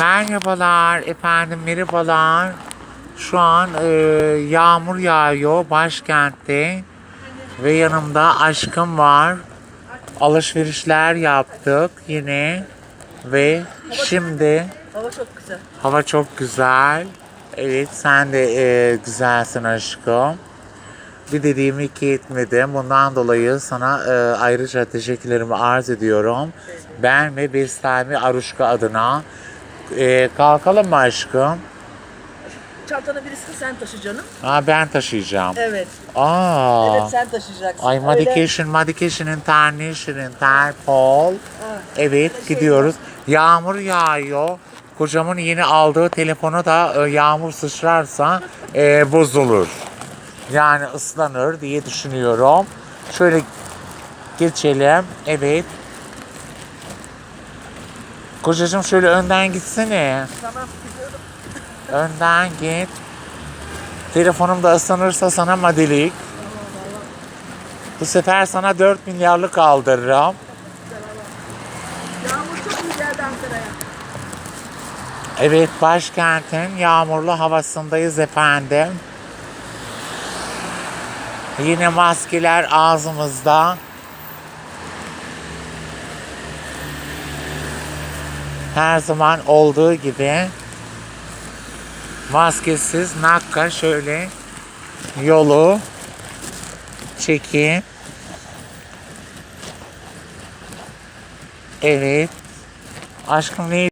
Merhabalar efendim, merhabalar. Şu an e, yağmur yağıyor başkentte ve yanımda aşkım var. Alışverişler yaptık yine ve şimdi Hava çok güzel. hava çok güzel. Evet sen de e, güzelsin aşkım. Bir dediğimi iki etmedim. Bundan dolayı sana e, ayrıca teşekkürlerimi arz ediyorum. Ben ve Bestami Aruşka adına. E, kalkalım mı aşkım? Çantanı birisini sen taşı canım. Aa, ben taşıyacağım. Evet. Aa. Evet sen taşıyacaksın. Ay medication, medication international, Interpol. Evet gidiyoruz. Yağmur yağıyor. Kocamın yeni aldığı telefonu da e, yağmur sıçrarsa e, bozulur. Yani ıslanır diye düşünüyorum. Şöyle geçelim. Evet. Kocacığım şöyle önden gitsene. Tamam gidiyorum. Önden git. Telefonum da ıslanırsa sana madilik. Bu sefer sana 4 milyarlık aldırırım. Yağmur çok iyi geldi Ankara'ya. Evet başkentin yağmurlu havasındayız efendim. Yine maskeler ağzımızda. Her zaman olduğu gibi maskesiz nakka şöyle yolu çekeyim. Evet. Aşkım ne